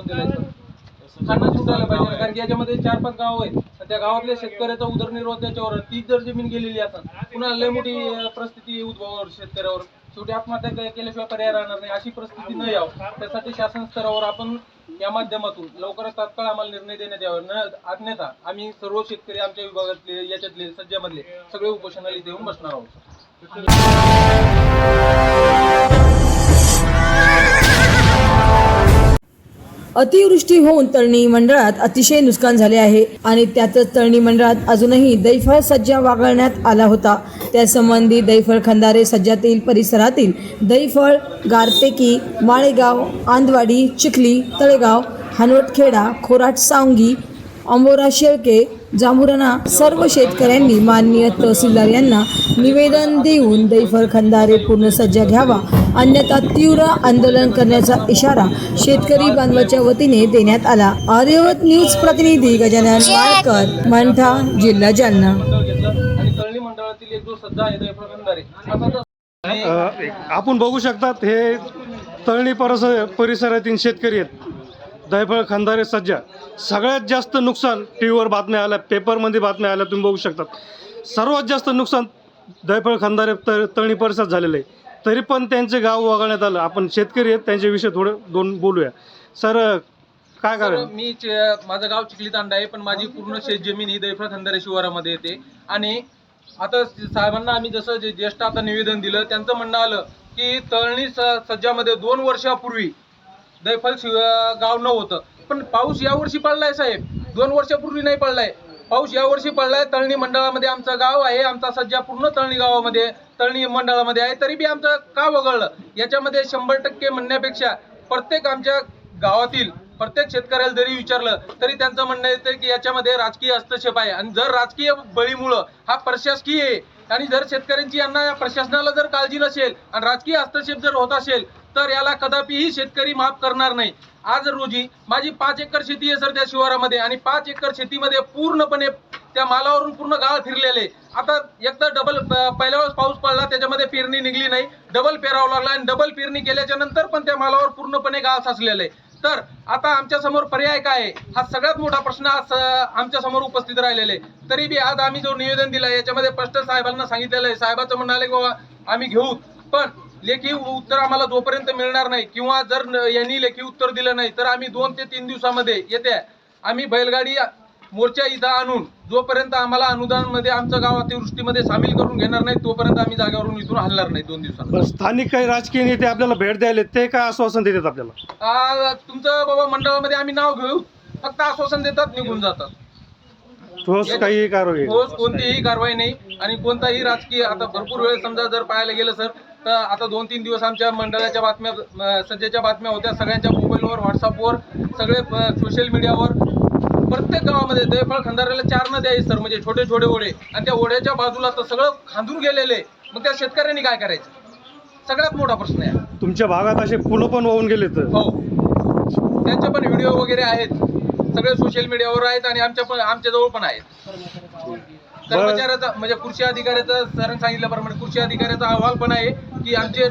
करून दिलाय त्यांना सुटायला पाहिजे. कारण की याच्यामध्ये चार पाच गाव आहेत. त्या गावातल्या शेतकऱ्याचा उदरनिर्वाह त्याच्यावर तीच जर जमीन गेलेली असतात पुन्हा लय मोठी परिस्थिती उद्भवावर शेतकऱ्यावर. शेवटी आत्महत्या केल्याशिवाय पर्याय राहणार नाही. अशी परिस्थिती न यावं. त्यासाठी शासन स्तरावर आपण या माध्यमातून लवकरात तात्काळ आम्हाला निर्णय देण्यात यावा. न अन्यथा आम्ही सर्व शेतकरी आमच्या विभागातले याच्यातले सज्जामधले सगळे उपोषणाला इथे येऊन बसणार आहोत. अतिवृष्टी होऊन तळणी मंडळात अतिशय नुकसान झाले आहे. आणि त्यातच तळणी मंडळात अजूनही दैफळ सज्जा वागळण्यात आला होता. त्यासंबंधी दैफळ खंदारे सज्जातील परिसरातील दैफळ गारपेकी माळेगाव आंदवाडी चिखली तळेगाव हनवटखेडा खोराट सावंगी अंबोरा शेळके जांभुराना सर्व शेतकऱ्यांनी माननीय तहसीलदार यांना निवेदन देऊन दैफर खंदारे पूर्ण सज्जा घ्यावा. अन्यथा तीव्र आंदोलन करण्याचा इशारा शेतकरी बांधवाच्या वतीने देण्यात आला. आर्यवत न्यूज प्रतिनिधी गजानन वाळकर मंठा जिल्हा जालना. आपण बघू शकतात हे तळणी परस परिसरातील शेतकरी आहेत. दैफळ खंदारे सज्जा. सगळ्यात जास्त नुकसान टी व्हीवर बातम्या आल्या पेपरमध्ये बातम्या आल्या तुम्ही बघू शकतात. सर्वात जास्त नुकसान दैफळ खंदारे त तळणी परिसरात झालेलं आहे. तरी पण त्यांचे गाव वगळण्यात आलं. आपण शेतकरी आहेत त्यांच्याविषयी थोडं दोन बोलूया. सर काय तर कारण? मी माझं गाव चिखली तांडा आहे पण माझी पूर्ण शेत जमीन ही दैफळ खंदारे शिवारामध्ये येते. आणि आता साहेबांना आम्ही जसं जे ज्येष्ठ आता निवेदन दिलं त्यांचं म्हणणं आलं की तळणी स- सज्जामध्ये दोन वर्षापूर्वी दैफल शिव गाव न होतं. पण पाऊस यावर्षी पडलाय साहेब. दोन वर्षापूर्वी नाही पडलाय. पाऊस यावर्षी पडलाय. तळणी मंडळामध्ये आमचं गाव आहे. आमचा सज्जा पूर्ण तळणी गावामध्ये तळणी मंडळामध्ये आहे. तरी बी आमचं का वगळलं? याच्यामध्ये शंभर टक्के म्हणण्यापेक्षा प्रत्येक आमच्या गावातील प्रत्येक शेतकऱ्याला जरी विचारलं तरी त्यांचं म्हणणं येतं की याच्यामध्ये राजकीय हस्तक्षेप आहे. आणि जर राजकीय बळीमुळं हा प्रशासकीय आहे आणि जर शेतकऱ्यांची यांना या प्रशासनाला जर काळजी नसेल आणि राजकीय हस्तक्षेप जर होत असेल तर याला कदापिही शेतकरी माफ करणार नाही. आज रोजी माझी पाच एकर शेती आहे सर त्या शिवारामध्ये आणि पाच एकर शेतीमध्ये पूर्णपणे त्या मालावरून पूर्ण गाळ फिरलेले. आता एकदा डबल पहिल्या वेळेस पाऊस पडला त्याच्यामध्ये पेरणी निघली नाही. डबल पेरावं लागला आणि डबल पेरणी केल्याच्यानंतर पण त्या मालावर पूर्णपणे गाळ साचलेलं. आहे तर आता आमच्यासमोर पर्याय काय आहे? हा सगळ्यात मोठा प्रश्न आज आमच्यासमोर उपस्थित राहिलेला. आहे तरी बी आज आम्ही जो निवेदन दिला याच्यामध्ये स्पष्ट साहेबांना सांगितलेलं आहे. साहेबाचं म्हणाले की बाबा आम्ही घेऊ. पण लेखी उत्तर आम्हाला जोपर्यंत मिळणार नाही किंवा जर यांनी लेखी उत्तर दिलं नाही तर आम्ही दोन ते तीन दिवसामध्ये येत्या आम्ही बैलगाडी मोर्चा इथं आणून जोपर्यंत आम्हाला अनुदानमध्ये आमचं गाव अतिवृष्टीमध्ये सामील करून घेणार नाही तोपर्यंत आम्ही जागेवरून इथून हलणार नाही दोन दिवसांना बरं, स्थानिक काही राजकीय नेते आपल्याला भेट द्यायला ते काय आश्वासन देतात आपल्याला? तुमचं बाबा मंडळामध्ये आम्ही नाव घेऊ फक्त आश्वासन देतात निघून जातात. ठोस काही कारवाई. ठोस कोणतीही कारवाई नाही आणि कोणताही राजकीय आता भरपूर वेळ समजा जर पाहायला गेलं सर तर आता दोन तीन दिवस आमच्या मंडळाच्या बातम्या सध्याच्या बातम्या होत्या. सगळ्यांच्या मोबाईलवर व्हॉट्सअपवर सगळे सोशल मीडियावर. प्रत्येक गावामध्ये दैफळ खंदाऱ्याला चार नद्या आहेत सर. म्हणजे छोटे छोटे ओढे. आणि त्या ओढ्याच्या बाजूला तर सगळं खांदून गेलेले. मग त्या शेतकऱ्यांनी काय करायचं? सगळ्यात मोठा प्रश्न आहे. तुमच्या भागात असे फुलं पण वाहून गेले तर हो. त्यांचे पण व्हिडिओ वगैरे आहेत. सगळे सोशल मीडियावर आहेत आणि आमच्या पण आमच्या जवळ पण आहेत. कर्मचाऱ्याचा म्हणजे कृषी अधिकाऱ्याचा सरांनी सांगितल्याप्रमाणे कृषी अधिकाऱ्याचा अहवाल पण आहे की आमचे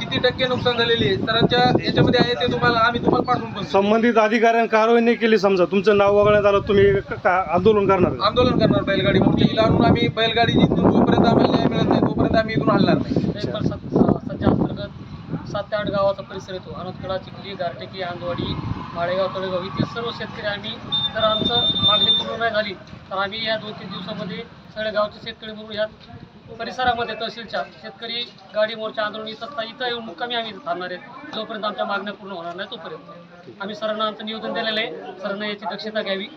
किती टक्के नुकसान झालेले आहे. सरांच्या याच्यामध्ये आहे ते तुम्हाला आम्ही तुम्हाला पाठवून पण. संबंधित अधिकाऱ्यांनी कारवाई नाही केली समजा. तुमचं नाव वगळण्यात आलं तुम्ही क- का- आंदोलन करणार आंदोलन करणार बैलगाडी मोर्चा आणून आम्ही बैलगाडी जिंकून जोपर्यंत आम्हाला न्याय मिळत नाही तोपर्यंत आम्ही इथून हलणार नाही. दैफळ सत- स- सज्जा अंतर्गत सात ते आठ गावाचा परिसर येतो. अनोदकडा चिखली गारटेकी आंदवाडी माळेगाव तळेगाव इथे सर्व शेतकरी आम्ही जर आमचं मागणी पूर्ण नाही. झाली तर आम्ही या दोन तीन दिवसामध्ये सगळ्या गावचे शेतकरी म्हणून या परिसरामध्ये तहसीलच्या शेतकरी गाडी मोर्चा आंदोलन इथं असता इथं येऊन मुक्कामी आम्ही थांबणार आहेत. जोपर्यंत आमच्या मागण्या पूर्ण होणार नाही तोपर्यंत. आम्ही सरांना आमचं निवेदन दिलेलं आहे. सरांना याची दक्षता घ्यावी.